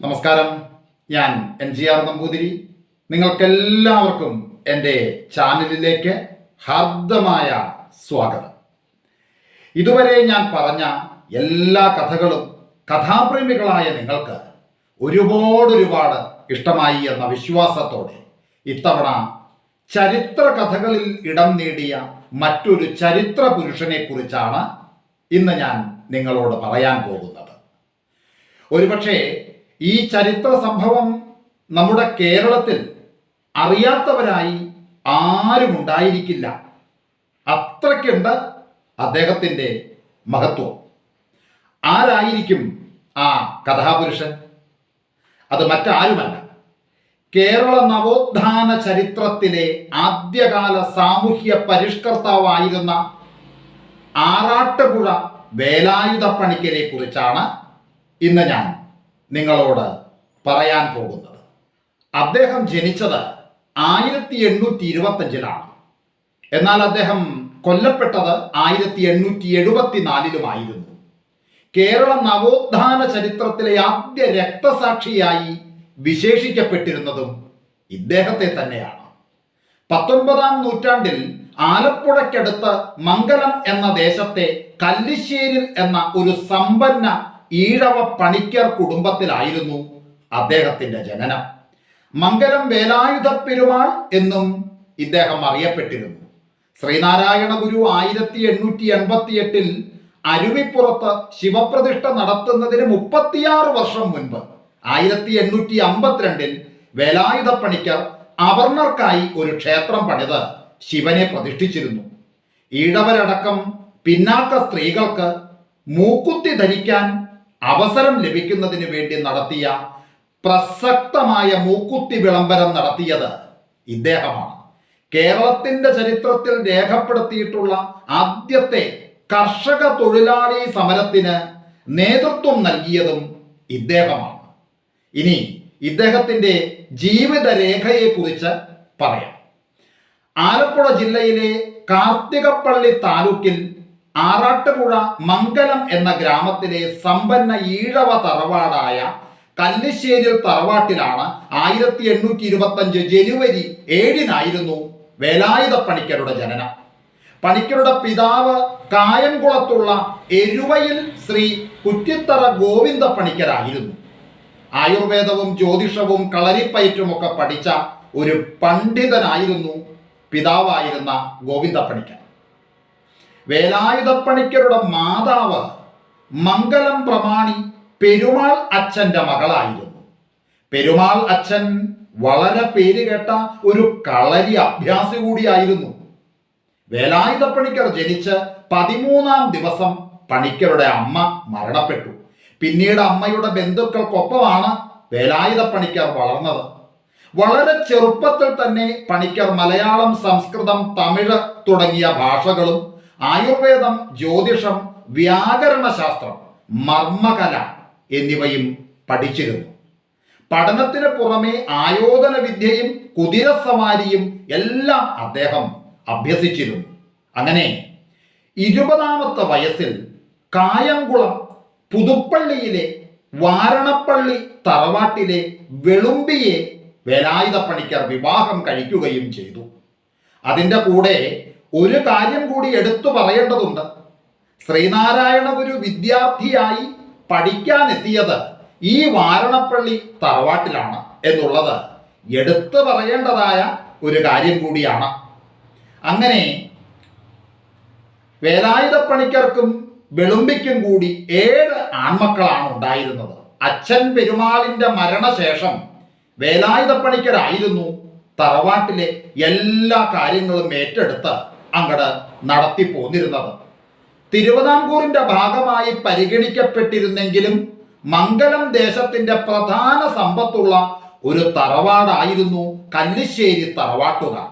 നമസ്കാരം. ഞാൻ N G R Namboothiri. നിങ്ങൾക്കെല്ലാവർക്കും എന്റെ ചാനലിലേക്ക് ഹാർദമായ സ്വാഗതം. ഇതുവരെ ഞാൻ പറഞ്ഞ എല്ലാ കഥകളും കഥാപ്രേമികളായ നിങ്ങൾക്ക് ഒരുപാട് ഒരുപാട് ഇഷ്ടമായി എന്ന വിശ്വാസത്തോടെ ഇത്തവണ ചരിത്ര കഥകളിൽ ഇടം നേടിയ മറ്റൊരു ചരിത്ര പുരുഷനെ കുറിച്ചാണ് ഇന്ന് ഞാൻ നിങ്ങളോട് പറയാൻ പോകുന്നത്. ഒരുപക്ഷെ ഈ ചരിത്ര സംഭവം നമ്മുടെ കേരളത്തിൽ അറിയാത്തവരായി ആരും ഉണ്ടായിരിക്കില്ല. അത്രയ്ക്കുണ്ട് അദ്ദേഹത്തിന്റെ മഹത്വം. ആരായിരിക്കും ആ കഥാപുരുഷൻ? അത് മറ്റാരുമല്ല. കേരള നവോത്ഥാന ചരിത്രത്തിലെ ആദ്യകാല സാമൂഹ്യ പരിഷ്കർത്താവായിരുന്ന ആറാട്ടുപുഴ വേലായുധ പണിക്കരെ കുറിച്ചാണ് ഇന്ന് ഞാൻ നിങ്ങളോട് പറയാൻ പോകുന്നത്. അദ്ദേഹം ജനിച്ചത് ആയിരത്തി എണ്ണൂറ്റി ഇരുപത്തഞ്ചിലാണ് എന്നാൽ അദ്ദേഹം കൊല്ലപ്പെട്ടത് ആയിരത്തി എണ്ണൂറ്റി എഴുപത്തിനാലിലുമായിരുന്നു കേരള നവോത്ഥാന ചരിത്രത്തിലെ ആദ്യ രക്തസാക്ഷിയായി വിശേഷിക്കപ്പെട്ടിരുന്നതും ഇദ്ദേഹത്തെ തന്നെയാണ്. പത്തൊൻപതാം നൂറ്റാണ്ടിൽ ആലപ്പുഴയ്ക്കടുത്ത് മംഗലം എന്ന ദേശത്തെ കല്ലിശ്ശേരിൽ എന്ന ഒരു സമ്പന്ന ഈഴവ പണിക്കർ കുടുംബത്തിലായിരുന്നു അദ്ദേഹത്തിന്റെ ജനനം. മംഗലം വേലായുധ പെരുമാൾ എന്നും ഇദ്ദേഹം അറിയപ്പെട്ടിരുന്നു. ശ്രീനാരായണ ഗുരു ആയിരത്തി എണ്ണൂറ്റി എൺപത്തി എട്ടിൽ അരുവിപ്പുറത്ത് ശിവപ്രതിഷ്ഠ നടത്തുന്നതിന് മുപ്പത്തിയാറ് വർഷം മുൻപ് ആയിരത്തി എണ്ണൂറ്റി അമ്പത്തിരണ്ടിൽ വേലായുധ പണിക്കർ അവർണർക്കായി ഒരു ക്ഷേത്രം പണിത് ശിവനെ പ്രതിഷ്ഠിച്ചിരുന്നു. ഈഴവരടക്കം പിന്നാക്ക സ്ത്രീകൾക്ക് മൂക്കുത്തി ധരിക്കാൻ അവസരം ലഭിക്കുന്നതിന് വേണ്ടി നടത്തിയ പ്രസക്തമായ മൂക്കുത്തി വിളംബരം നടത്തിയത് ഇദ്ദേഹമാണ്. കേരളത്തിന്റെ ചരിത്രത്തിൽ രേഖപ്പെടുത്തിയിട്ടുള്ള ആദ്യത്തെ കർഷക തൊഴിലാളി സമരത്തിന് നേതൃത്വം നൽകിയതും ഇദ്ദേഹമാണ്. ഇനി ഇദ്ദേഹത്തിന്റെ ജീവിതരേഖയെക്കുറിച്ച് പറയാം. ആലപ്പുഴ ജില്ലയിലെ കാർത്തികപ്പള്ളി താലൂക്കിൽ ആറാട്ടുപുഴ മംഗലം എന്ന ഗ്രാമത്തിലെ സമ്പന്ന ഈഴവ തറവാടായ കല്ലിശ്ശേരിൽ തറവാട്ടിലാണ് ആയിരത്തി എണ്ണൂറ്റി ഇരുപത്തി അഞ്ച് ജനുവരി ഏഴിനായിരുന്നു വേലായുധ പണിക്കരുടെ ജനനം. പണിക്കരുടെ പിതാവ് കായംകുളത്തുള്ള എരുവയിൽ ശ്രീ കുറ്റിത്തറ ഗോവിന്ദ പണിക്കരായിരുന്നു ആയുർവേദവും ജ്യോതിഷവും കളരിപ്പയറ്റുമൊക്കെ പഠിച്ച ഒരു പണ്ഡിതനായിരുന്നു പിതാവായിരുന്ന ഗോവിന്ദ പണിക്കർ വേലായുധപ്പണിക്കരുടെ മാതാവ് മംഗലം പ്രമാണി പെരുമാൾ അച്ഛന്റെ മകളായിരുന്നു. പെരുമാൾ അച്ഛൻ വളരെ പേരുകേട്ട ഒരു കളരി അഭ്യാസി കൂടിയായിരുന്നു. വേലായുധപ്പണിക്കർ ജനിച്ച് പതിമൂന്നാം ദിവസം പണിക്കരുടെ അമ്മ മരണപ്പെട്ടു. പിന്നീട് അമ്മയുടെ ബന്ധുക്കൾക്കൊപ്പമാണ് വേലായുധപ്പണിക്കർ വളർന്നത്. വളരെ ചെറുപ്പത്തിൽ തന്നെ പണിക്കർ മലയാളം സംസ്കൃതം തമിഴ് തുടങ്ങിയ ഭാഷകളും ആയുർവേദം ജ്യോതിഷം വ്യാകരണ ശാസ്ത്രം മർമ്മകല എന്നിവയും പഠിച്ചിരുന്നു. പഠനത്തിന് പുറമെ ആയോധന വിദ്യയും കുതിരസവാരിയും എല്ലാം അദ്ദേഹം അഭ്യസിച്ചിരുന്നു. അങ്ങനെ ഇരുപതാമത്തെ വയസ്സിൽ കായംകുളം പുതുപ്പള്ളിയിലെ വാരണപ്പള്ളി തറവാട്ടിലെ വെളുമ്പിയെ വേലായുധ പണിക്കർ വിവാഹം കഴിക്കുകയും ചെയ്തു. അതിന്റെ കൂടെ ഒരു കാര്യം കൂടി എടുത്തു പറയേണ്ടതുണ്ട്. ശ്രീനാരായണ ഗുരു വിദ്യാർത്ഥിയായി പഠിക്കാനെത്തിയത് ഈ വാരണപ്പള്ളി തറവാട്ടിലാണ് എന്നുള്ളത് എടുത്തു പറയേണ്ടതായ ഒരു കാര്യം കൂടിയാണ്. അങ്ങനെ വേലായുധ പണിക്കർക്കും വെളുമ്പിക്കും കൂടി ഏഴ് ആൺമക്കളാണ് ഉണ്ടായിരുന്നത്. അച്ഛൻ പെരുമാളിന്റെ മരണശേഷം വേലായുധ പണിക്കരായിരുന്നു തറവാട്ടിലെ എല്ലാ കാര്യങ്ങളും ഏറ്റെടുത്ത് അങ്ങട് നടത്തി പോന്നിരുന്നത്. തിരുവിതാംകൂറിന്റെ ഭാഗമായി പരിഗണിക്കപ്പെട്ടിരുന്നെങ്കിലും മംഗലം ദേശത്തിന്റെ പ്രധാന സമ്പത്തുള്ള ഒരു തറവാടായിരുന്നു കല്ലിശ്ശേരി തറവാട്ടുകാർ.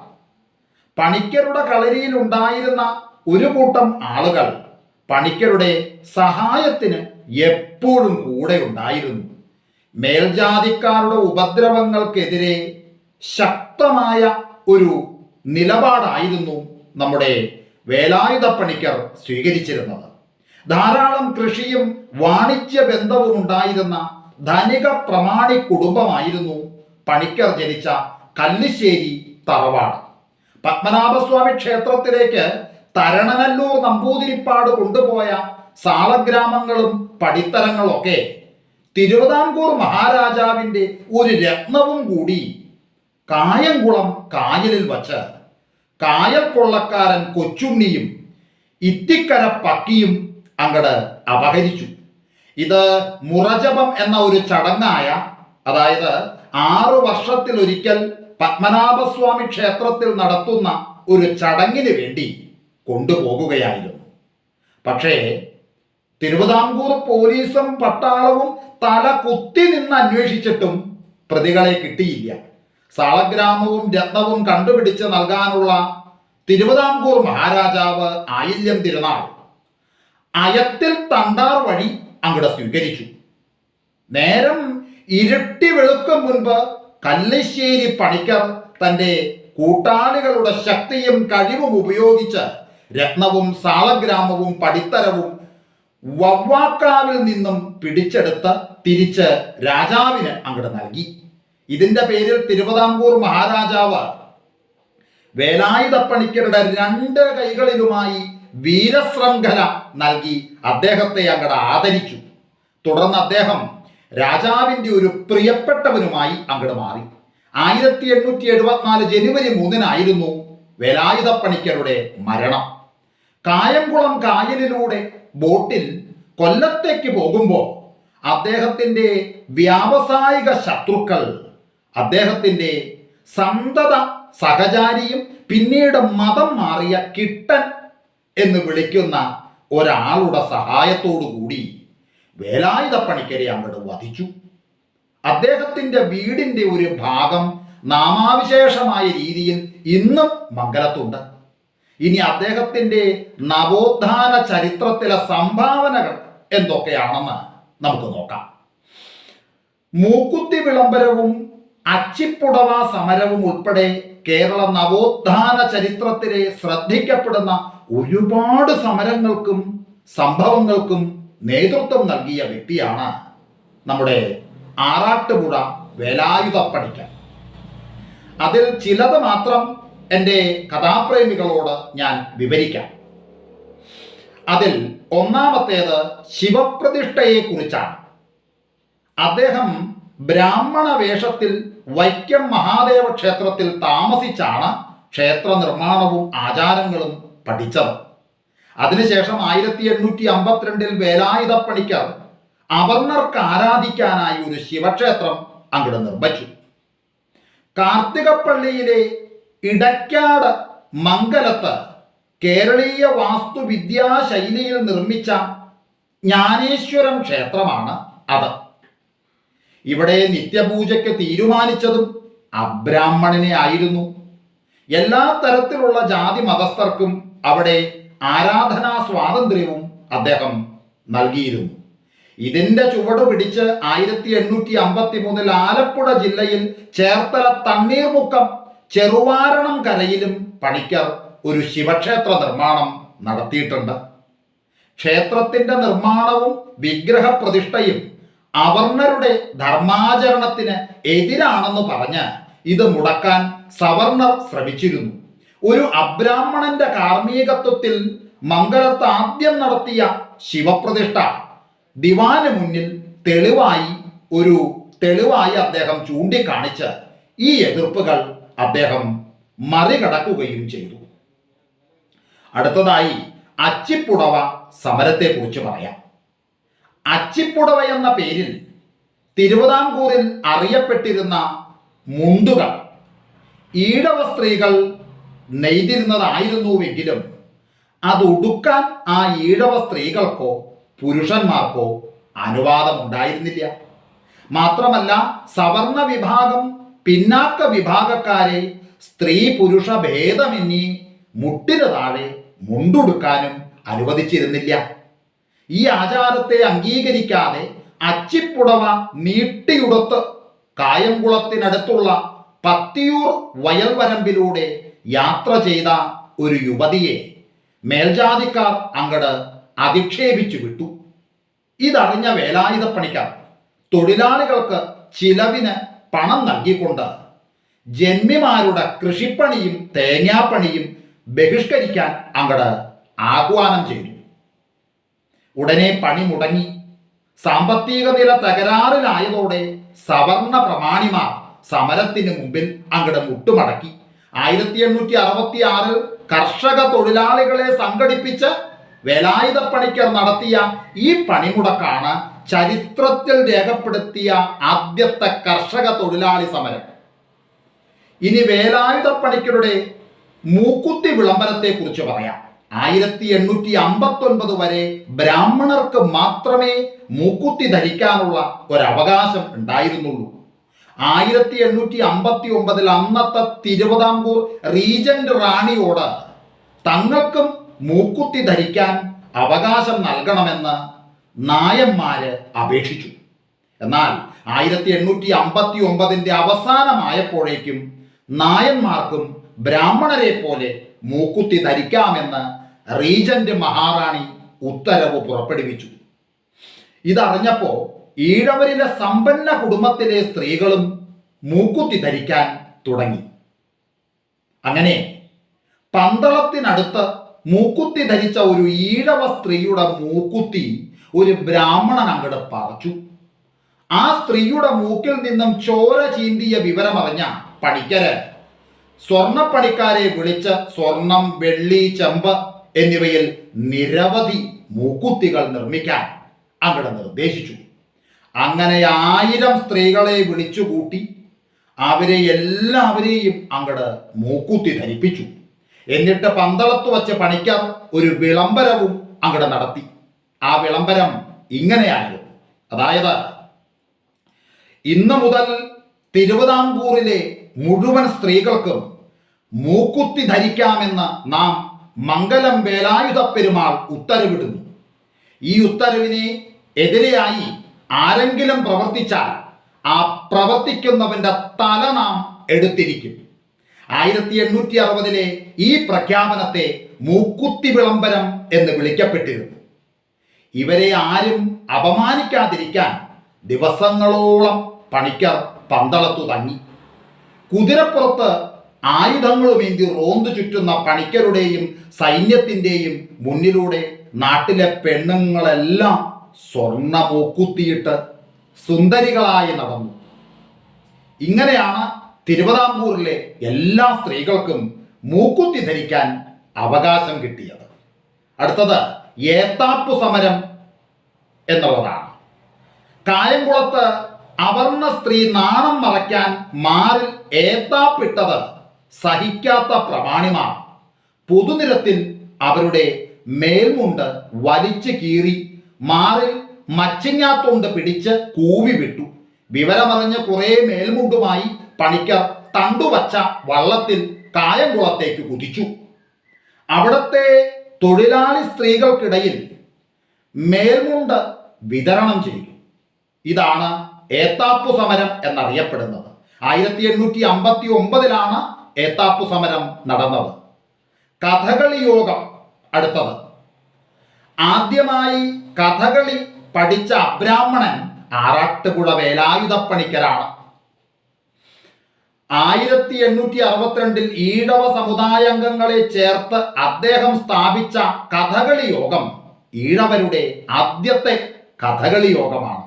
പണിക്കരുടെ കളരിയിൽ ഉണ്ടായിരുന്ന ഒരു കൂട്ടം ആളുകൾ പണിക്കരുടെ സഹായത്തിന് എപ്പോഴും കൂടെ ഉണ്ടായിരുന്നു. മേൽജാതിക്കാരുടെ ഉപദ്രവങ്ങൾക്കെതിരെ ശക്തമായ ഒരു നിലപാടായിരുന്നു നമ്മുടെ വേലായുധ പണിക്കർ സ്വീകരിച്ചിരുന്നത്. ധാരാളം കൃഷിയും വാണിജ്യ ബന്ധവും ഉണ്ടായിരുന്ന ധനിക പ്രമാണി കുടുംബമായിരുന്നു പണിക്കർ ജനിച്ച കല്ലിശ്ശേരി തറവാട്. പത്മനാഭസ്വാമി ക്ഷേത്രത്തിലേക്ക് തരണനല്ലൂർ നമ്പൂതിരിപ്പാട് കൊണ്ടുപോയ സാളഗ്രാമങ്ങളും പടിത്തരങ്ങളൊക്കെ തിരുവിതാംകൂർ മഹാരാജാവിന്റെ ഒരു രത്നവും കൂടി കായംകുളം കായലിൽ വച്ച് കായൽ കൊള്ളക്കാരൻ കൊച്ചുണ്ണിയും ഇത്തിക്കര പക്കിയും അങ്ങട് അപഹരിച്ചു. ഇത് മുറജപം എന്ന ഒരു ചടങ്ങായ അതായത് ആറു വർഷത്തിലൊരിക്കൽ പത്മനാഭസ്വാമി ക്ഷേത്രത്തിൽ നടത്തുന്ന ഒരു ചടങ്ങിന് വേണ്ടി കൊണ്ടുപോകുകയായിരുന്നു. പക്ഷേ തിരുവിതാംകൂർ പോലീസും പട്ടാളവും തല കുത്തി നിന്ന് അന്വേഷിച്ചിട്ടും പ്രതികളെ കിട്ടിയില്ല. സാളഗ്രാമവും രത്നവും കണ്ടുപിടിച്ച് നൽകാനുള്ള തിരുവിതാംകൂർ മഹാരാജാവ് ആയില്യം തിരുനാൾ അയത്തിൽ തണ്ടാർ വഴി അങ്ങടെ സ്വീകരിച്ചു. നേരം ഇരുട്ടി വെളുക്കും മുൻപ് കല്ലശ്ശേരി പണിക്കർ തന്റെ കൂട്ടാളികളുടെ ശക്തിയും കഴിവും ഉപയോഗിച്ച് രത്നവും സാളഗ്രാമവും പടിത്തരവും വവ്വാക്കാവിൽ നിന്നും പിടിച്ചെടുത്ത് തിരിച്ച് രാജാവിന് അങ്ങോട്ട് നൽകി. ഇതിന്റെ പേരിൽ തിരുവിതാംകൂർ മഹാരാജാവ് വേലായുധപ്പണിക്കരുടെ രണ്ട് കൈകളിലുമായി വീരശൃംഖല നൽകി അദ്ദേഹത്തെ അങ്ങട് ആദരിച്ചു. തുടർന്ന് അദ്ദേഹം രാജാവിന്റെ ഒരു പ്രിയപ്പെട്ടവനുമായി അങ്ങട് മാറി. ആയിരത്തി എണ്ണൂറ്റി എഴുപത്തിനാല് ജനുവരി മൂന്നിനായിരുന്നു വേലായുധപ്പണിക്കരുടെ മരണം. കായംകുളം കായലിലൂടെ ബോട്ടിൽ കൊല്ലത്തേക്ക് പോകുമ്പോൾ അദ്ദേഹത്തിന്റെ വ്യാവസായിക ശത്രുക്കൾ അദ്ദേഹത്തിന്റെ സന്തത സഹചാരിയും പിന്നീട് മതം മാറിയ കിട്ടൻ എന്ന് വിളിക്കുന്ന ഒരാളുടെ സഹായത്തോടു കൂടി വേലായുധപ്പണിക്കരെ അങ്ങോട്ട് വധിച്ചു. അദ്ദേഹത്തിന്റെ വീടിന്റെ ഒരു ഭാഗം നാമാവിശേഷമായ രീതിയിൽ ഇന്നും മംഗലത്തുണ്ട്. ഇനി അദ്ദേഹത്തിന്റെ നവോത്ഥാന ചരിത്രത്തിലെ സംഭാവനകൾ എന്തൊക്കെയാണെന്ന് നമുക്ക് നോക്കാം. മൂക്കുത്തി വിളംബരവും അച്ചിപ്പുടവ സമരവും ഉൾപ്പെടെ കേരള നവോത്ഥാന ചരിത്രത്തിലെ ശ്രദ്ധിക്കപ്പെടുന്ന ഒരുപാട് സമരങ്ങൾക്കും സംഭവങ്ങൾക്കും നേതൃത്വം നൽകിയ വ്യക്തിയാണ് നമ്മുടെ ആറാട്ടുപുഴ വേലായുധപ്പണിക്കർ. അതിൽ ചിലത് മാത്രം എന്റെ കഥാപ്രേമികളോട് ഞാൻ വിവരിക്കാം. അതിൽ ഒന്നാമത്തേത് ശിവപ്രതിഷ്ഠയെ കുറിച്ചാണ് അദ്ദേഹം ബ്രാഹ്മണ വേഷത്തിൽ വൈക്കം മഹാദേവ ക്ഷേത്രത്തിൽ താമസിച്ചാണ് ക്ഷേത്ര നിർമ്മാണവും ആചാരങ്ങളും പഠിച്ചത്. അതിനുശേഷം ആയിരത്തി എണ്ണൂറ്റി അമ്പത്തിരണ്ടിൽ വേലായുധപ്പണിക്കർ അവർണർക്ക് ആരാധിക്കാനായി ഒരു ശിവക്ഷേത്രം അങ്ങോട്ട് നിർമ്മിച്ചു. കാർത്തികപ്പള്ളിയിലെ ഇടയ്ക്കാട് മംഗലത്ത് കേരളീയ വാസ്തുവിദ്യാ ശൈലിയിൽ നിർമ്മിച്ച ജ്ഞാനേശ്വരം ക്ഷേത്രമാണ് അത്. ഇവിടെ നിത്യപൂജയ്ക്ക് തീരുമാനിച്ചതും അബ്രാഹ്മണനെ ആയിരുന്നു. എല്ലാ തരത്തിലുള്ള ജാതി മതസ്ഥർക്കും അവിടെ ആരാധനാ സ്വാതന്ത്ര്യവും അദ്ദേഹം നൽകിയിരുന്നു. ഇതിന്റെ ചുവട് പിടിച്ച് ആയിരത്തി എണ്ണൂറ്റി അമ്പത്തി മൂന്നിൽ ആലപ്പുഴ ജില്ലയിൽ ചേർത്തല തണ്ണീർമുക്കം ചെറുവാരണം കരയിലും പണിക്കർ ഒരു ശിവക്ഷേത്ര നിർമ്മാണം നടത്തിയിട്ടുണ്ട്. ക്ഷേത്രത്തിന്റെ നിർമ്മാണവും വിഗ്രഹ പ്രതിഷ്ഠയും അവർണരുടെ ധർമാചരണത്തിന് എതിരാണെന്ന് പറഞ്ഞ് ഇത് മുടക്കാൻ സവർണർ ശ്രമിച്ചിരുന്നു. ഒരു അബ്രാഹ്മണന്റെ കാർമ്മികത്വത്തിൽ മംഗലത്ത് ആദ്യം നടത്തിയ ശിവപ്രതിഷ്ഠ ദിവാന് മുന്നിൽ തെളിവായി ഒരു തെളിവായി അദ്ദേഹം ചൂണ്ടിക്കാണിച്ച് ഈ എതിർപ്പുകൾ അദ്ദേഹം മറികടക്കുകയും ചെയ്തു. അടുത്തതായി അച്ചിപ്പുടവ സമരത്തെക്കുറിച്ച് പറയാം. അച്ചിപ്പുടവ എന്ന പേരിൽ തിരുവിതാംകൂറിൽ അറിയപ്പെട്ടിരുന്ന മുണ്ടുകൾ. ഈഴവ സ്ത്രീകൾ നെയ്തിരുന്നതായിരുന്നുവെങ്കിലും അത് ഉടുക്കാൻ ആ ഈഴവ സ്ത്രീകൾക്കോ പുരുഷന്മാർക്കോ അനുവാദമുണ്ടായിരുന്നില്ല. മാത്രമല്ല സവർണ വിഭാഗം പിന്നാക്ക വിഭാഗക്കാരെ സ്ത്രീ പുരുഷ ഭേദമെന്നീ മുട്ടിന് താഴെ മുണ്ടുടുക്കാനും അനുവദിച്ചിരുന്നില്ല. ഈ ആചാരത്തെ അംഗീകരിക്കാതെ അച്ചിപ്പുടവ നീട്ടിയുടുത്ത് കായംകുളത്തിനടുത്തുള്ള പത്തിയൂർ വയൽവരമ്പിലൂടെ യാത്ര ചെയ്ത ഒരു യുവതിയെ മേൽജാതിക്കാർ അങ്ങട് അധിക്ഷേപിച്ചു വിട്ടു. ഇതറിഞ്ഞ വേലായുധപ്പണിക്കാർ തൊഴിലാളികൾക്ക് ചിലവിന് പണം നൽകിക്കൊണ്ട് ജന്മിമാരുടെ കൃഷിപ്പണിയും തേങ്ങാപ്പണിയും ബഹിഷ്കരിക്കാൻ അങ്ങട് ആഹ്വാനം ചെയ്തു. ഉടനെ പണി മുടങ്ങി. സാമ്പത്തിക നില തകരാറിലായതോടെ സവർണ പ്രമാണിമാർ സമരത്തിന് മുമ്പിൽ അങ്ങട് മുട്ടുമടക്കി. ആയിരത്തി എണ്ണൂറ്റി അറുപത്തി ആറിൽ കർഷക തൊഴിലാളികളെ സംഘടിപ്പിച്ച് വേലായുധ പണിക്കർ നടത്തിയ ഈ പണിമുടക്കാണ് ചരിത്രത്തിൽ രേഖപ്പെടുത്തിയ ആദ്യത്തെ കർഷക തൊഴിലാളി സമരം. ഇനി വേലായുധ പണിക്കരുടെ മൂക്കുത്തി വിളംബരത്തെ കുറിച്ച് പറയാം. ആയിരത്തി എണ്ണൂറ്റി അമ്പത്തി ഒൻപത് വരെ ബ്രാഹ്മണർക്ക് മാത്രമേ മൂക്കുത്തി ധരിക്കാനുള്ള ഒരവകാശം ഉണ്ടായിരുന്നുള്ളൂ. ആയിരത്തി എണ്ണൂറ്റി അമ്പത്തി ഒമ്പതിൽ അന്നത്തെ തിരുവിതാംകൂർ റീജന്റ് റാണിയോട് തങ്ങൾക്കും മൂക്കുത്തി ധരിക്കാൻ അവകാശം നൽകണമെന്ന് നായന്മാര് അപേക്ഷിച്ചു. എന്നാൽ ആയിരത്തി എണ്ണൂറ്റി അമ്പത്തി ഒമ്പതിന്റെ അവസാനമായപ്പോഴേക്കും നായന്മാർക്കും ബ്രാഹ്മണരെ പോലെ മൂക്കുത്തി ധരിക്കാമെന്ന് റീജന്റ് മഹാറാണി ഉത്തരവ് പുറപ്പെടുവിച്ചു. ഇതറിഞ്ഞപ്പോ ഈഴവരിലെ സമ്പന്ന കുടുംബത്തിലെ സ്ത്രീകളും മൂക്കുത്തി ധരിക്കാൻ തുടങ്ങി. അങ്ങനെ പന്തളത്തിനടുത്ത് മൂക്കുത്തി ധരിച്ച ഒരു ഈഴവ സ്ത്രീയുടെ മൂക്കുത്തി ഒരു ബ്രാഹ്മണൻ അങ്ങട് പറിച്ചു. ആ സ്ത്രീയുടെ മൂക്കിൽ നിന്നും ചോര ചീന്തിയ വിവരമറിഞ്ഞ പണിക്കര് സ്വർണപ്പണിക്കാരെ വിളിച്ച് സ്വർണം വെള്ളി ചെമ്പ് എന്നിവയിൽ നിരവധി മൂക്കുത്തികൾ നിർമ്മിക്കാൻ അവിടെ നിർദ്ദേശിച്ചു. അങ്ങനെ ആയിരം സ്ത്രീകളെ വിളിച്ചുകൂട്ടി അവരെ എല്ലാവരെയും അങ്ങട് മൂക്കുത്തി ധരിപ്പിച്ചു. എന്നിട്ട് പന്തളത്ത് വച്ച് പണിക്കാർ ഒരു വിളംബരവും അങ്ങട് നടത്തി. ആ വിളംബരം ഇങ്ങനെയായിരുന്നു. അതായത് ഇന്ന് മുതൽ തിരുവിതാംകൂറിലെ മുഴുവൻ സ്ത്രീകൾക്കും മൂക്കുത്തി ധരിക്കാമെന്ന് നാം മംഗലം വേലായുധ പെരുമാൾ ഉത്തരവിടുന്നു. ഈ ഉത്തരവിനെ എതിരെയായി ആരെങ്കിലും പ്രവർത്തിച്ചാൽ ആ പ്രവർത്തിക്കുന്നവന്റെ തല നാം എടുത്തിരിക്കും. ആയിരത്തി എണ്ണൂറ്റി അറുപതിലെ ഈ പ്രഖ്യാപനത്തെ മൂക്കുത്തി വിളംബരം എന്ന് വിളിക്കപ്പെട്ടിരുന്നു. ഇവരെ ആരും അപമാനിക്കാതിരിക്കാൻ ദിവസങ്ങളോളം പണിക്കർ പന്തളത്തു തങ്ങി കുതിരപ്പുറത്ത് ആയുധങ്ങളുമേന്തി റോന്തു ചുറ്റുന്ന പണിക്കരുടെയും സൈന്യത്തിന്റെയും മുന്നിലൂടെ നാട്ടിലെ പെണ്ണുങ്ങളെല്ലാം സ്വർണ മൂക്കുത്തിയിട്ട് സുന്ദരികളായി നടന്നു. ഇങ്ങനെയാണ് തിരുവിതാംകൂറിലെ എല്ലാ സ്ത്രീകൾക്കും മൂക്കുത്തി ധരിക്കാൻ അവകാശം കിട്ടിയത്. അടുത്തത് ഏത്താപ്പു സമരം എന്നുള്ളതാണ്. കായംകുളത്ത് അവർണ സ്ത്രീ നാണം മറയ്ക്കാൻ മാറിൽ ഏത്താപ്പിട്ടത് സഹിക്കാത്ത പ്രമാണിമാർ. പൊതുനിരത്തിൽ അവരുടെ മേൽമുണ്ട് വലിച്ചു കീറി മാറിൽ മച്ചിങ്ങാത്തോണ്ട് പിടിച്ച് കൂവി വിട്ടു. വിവരമറിഞ്ഞ കുറെ മേൽമുണ്ടുമായി പണിക്കർ തണ്ടുവച്ച വള്ളത്തിൽ കായംകുളത്തേക്ക് കുതിച്ചു. അവിടത്തെ തൊഴിലാളി സ്ത്രീകൾക്കിടയിൽ മേൽമുണ്ട് വിതരണം ചെയ്തു. ഇതാണ് ഏത്താപ്പു സമരം എന്നറിയപ്പെടുന്നത്. ആയിരത്തി എണ്ണൂറ്റി അമ്പത്തി ഒമ്പതിലാണ് ഏത്താപ്പു സമരം നടന്നത്. കഥകളി യോഗം അടുത്തത്. ആദ്യമായി കഥകളി പഠിച്ച അബ്രാഹ്മണൻ ആറാട്ടുപുഴ വേലായുധപ്പണിക്കരാണ്. ആയിരത്തി എണ്ണൂറ്റി അറുപത്തിരണ്ടിൽ ഈഴവ സമുദായാംഗങ്ങളെ ചേർത്ത് അദ്ദേഹം സ്ഥാപിച്ച കഥകളി യോഗം ഈഴവരുടെ ആദ്യത്തെ കഥകളി യോഗമാണ്.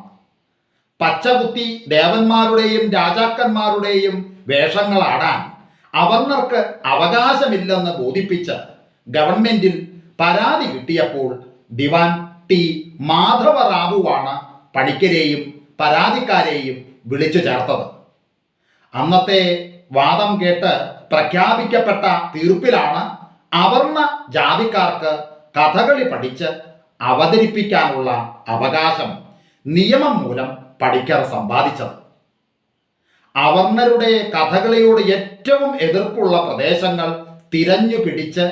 പച്ചകുത്തി ദേവന്മാരുടെയും രാജാക്കന്മാരുടെയും വേഷങ്ങളാടാൻ അവർണർക്ക് അവകാശമില്ലെന്ന് ബോധിപ്പിച്ച് ഗവൺമെന്റിൽ പരാതി കിട്ടിയപ്പോൾ ദിവാൻ ടി മാധവ റാവുവാണ് പണിക്കരെയും പരാതിക്കാരെയും വിളിച്ചു ചേർത്തത്. അന്നത്തെ വാദം കേട്ട് പ്രഖ്യാപിക്കപ്പെട്ട തീർപ്പിലാണ് അവർണ ജാതിക്കാർക്ക് കഥകളി പഠിച്ച് അവതരിപ്പിക്കാനുള്ള അവകാശം നിയമം മൂലം പണിക്കർ സമ്പാദിച്ചത്. അവർണരുടെ കഥകളിയോട് ഏറ്റവും എതിർപ്പുള്ള പ്രദേശങ്ങൾ തിരഞ്ഞു പിടിച്ച്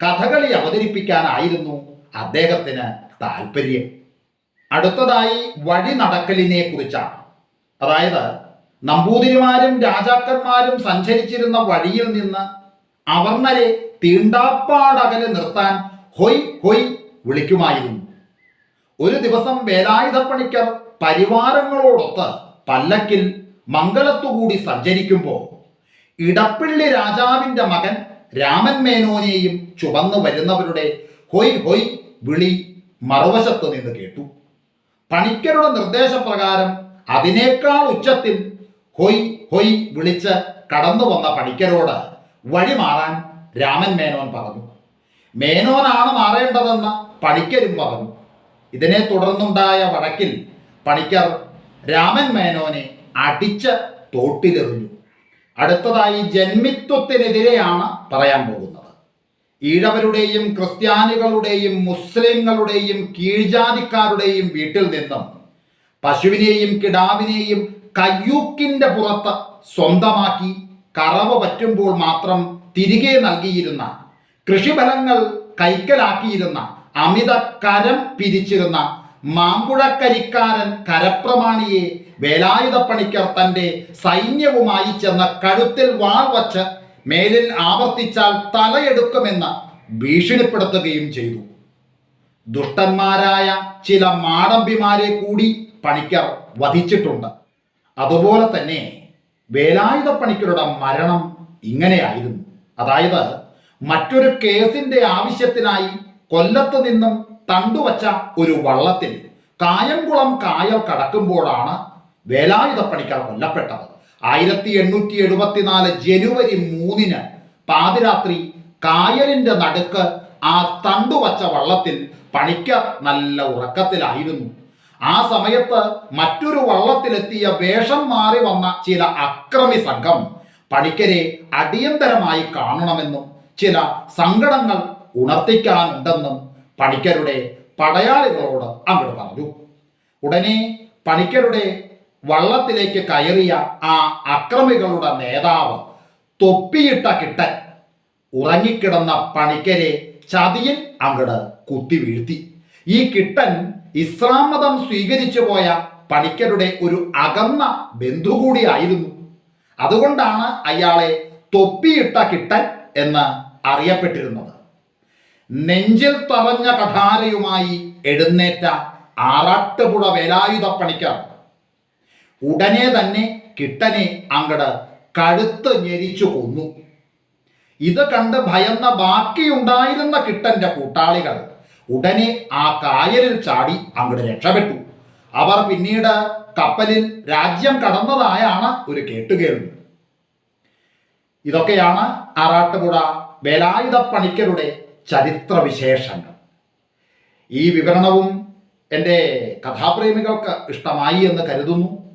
കഥകളി അവതരിപ്പിക്കാനായിരുന്നു അദ്ദേഹത്തിന് താല്പര്യം അടുത്തതായി വഴി നടക്കലിനെ കുറിച്ചാണ്. അതായത് നമ്പൂതിരിമാരും രാജാക്കന്മാരും സഞ്ചരിച്ചിരുന്ന വഴിയിൽ നിന്ന് അവർണരെ തീണ്ടാപ്പാടകലെ നിർത്താൻ ഹൊയ് ഹൊയ് വിളിക്കുമായിരുന്നു. ഒരു ദിവസം വേലായുധപ്പണിക്കർ പരിവാരങ്ങളോടൊത്ത് പല്ലക്കിൽ മംഗലത്തുകൂടി സഞ്ചരിക്കുമ്പോൾ ഇടപ്പള്ളി രാജാവിന്റെ മകൻ രാമൻ മേനോനെയും ചുവന്നു വരുന്നവരുടെ ഹൊയ് ഹൊയ് വിളി മറുവശത്ത് നിന്ന് കേട്ടു. പണിക്കരുടെ നിർദ്ദേശപ്രകാരം അതിനേക്കാൾ ഉച്ചത്തിൽ ഹൊയ് ഹൊയ് വിളിച്ച് കടന്നു വന്ന പണിക്കരോട് വഴി മാറാൻ രാമൻ മേനോൻ പറഞ്ഞു. മേനോനാണ് മാറേണ്ടതെന്ന് പണിക്കരും പറഞ്ഞു. ഇതിനെ തുടർന്നുണ്ടായ വടക്കിൽ പണിക്കർ രാമൻ മേനോനെ അടിച്ച് തോട്ടിലെറിഞ്ഞു. അടുത്തതായി ജന്മിത്വത്തിനെതിരെയാണ് പറയാൻ പോകുന്നത്. ഈഴവരുടെയും ക്രിസ്ത്യാനികളുടെയും മുസ്ലിങ്ങളുടെയും കീഴ്ജാതിക്കാരുടെയും വീട്ടിൽ നിന്നും പശുവിനെയും കിടാവിനെയും കയ്യൂക്കിന്റെ പുറത്ത് സ്വന്തമാക്കി കറവ് പറ്റുമ്പോൾ മാത്രം തിരികെ നൽകിയിരുന്ന കൃഷിഫലങ്ങൾ കൈക്കലാക്കിയിരുന്ന അമിത കരം പിരിച്ചിരുന്ന മാമ്പുഴക്കരിക്കാരൻ കരപ്രമാണിയെ വേലായുധപ്പണിക്കർ തന്റെ സൈന്യവുമായി ചെന്ന കഴുത്തിൽ വാൾ വച്ച് മേലിൽ ആവർത്തിച്ചാൽ തലയെടുക്കുമെന്ന് ഭീഷണിപ്പെടുത്തുകയും ചെയ്തു. ദുഷ്ടന്മാരായ ചില മാടമ്പിമാരെ കൂടി പണിക്കർ വധിച്ചിട്ടുണ്ട്. അതുപോലെ തന്നെ വേലായുധ പണിക്കരുടെ മരണം ഇങ്ങനെയായിരുന്നു. അതായത് മറ്റൊരു കേസിന്റെ ആവശ്യത്തിനായി കൊല്ലത്ത് നിന്നും തണ്ടുവച്ച ഒരു വള്ളത്തിൽ കായംകുളം കായൽ കടക്കുമ്പോഴാണ് വേലായുധപ്പണിക്കർ കൊല്ലപ്പെട്ടത്. ആയിരത്തി എണ്ണൂറ്റി എഴുപത്തിനാല് ജനുവരി മൂന്നിന് പാതിരാത്രി കായലിന്റെ നടുക്ക് ആ തണ്ടുവച്ച വള്ളത്തിൽ പണിക്കർ നല്ല ഉറക്കത്തിലായിരുന്നു. ആ സമയത്ത് മറ്റൊരു വള്ളത്തിലെത്തിയ വേഷം മാറി വന്ന ചില അക്രമി സംഘം പണിക്കരെ അടിയന്തരമായി കാണണമെന്നും ചില സങ്കടങ്ങൾ ഉണർത്തിക്കാനുണ്ടെന്നും പണിക്കരുടെ പടയാളികളോട് അങ്ങോട്ട് പറഞ്ഞു. ഉടനെ പണിക്കരുടെ വള്ളത്തിലേക്ക് കയറിയ ആ അക്രമികളുടെ നേതാവ് തൊപ്പിയിട്ട കിട്ടൻ ഉറങ്ങിക്കിടന്ന പണിക്കരെ ചതിയിൽ അങ്ങട് കുത്തി വീഴ്ത്തി. ഈ കിട്ടൻ ഇസ്ലാം മതം സ്വീകരിച്ചു പോയ പണിക്കരുടെ ഒരു അകന്ന ബന്ധു കൂടിയായിരുന്നു. അതുകൊണ്ടാണ് അയാളെ തൊപ്പിയിട്ട കിട്ടൻ എന്ന് അറിയപ്പെട്ടിരുന്നത്. നെഞ്ചിൽ തറഞ്ഞ കഠാരയുമായി എഴുന്നേറ്റ ആറാട്ടുപുഴ വേലായുധപ്പണിക്കർ ഉടനെ തന്നെ കിട്ടനെ അങ്ങട് കഴുത്ത് ഞെരിച്ചു കൊന്നു. ഇത് കണ്ട് ഭയന്ന ബാക്കിയുണ്ടായിരുന്ന കിട്ടന്റെ കൂട്ടാളികൾ ഉടനെ ആ കായലിൽ ചാടി അങ്ങട് രക്ഷപ്പെട്ടു. അവർ പിന്നീട് കപ്പലിൽ രാജ്യം കടന്നതായാണ് ഒരു കേട്ടുകേൾവി. ഇതൊക്കെയാണ് ആറാട്ടുപുഴ വേലായുധ പണിക്കരുടെ ചരിത്രവിശേഷങ്ങൾ. ഈ വിവരണവും എന്റെ കഥാപ്രേമികൾക്ക് ഇഷ്ടമായി എന്ന് കരുതുന്നു.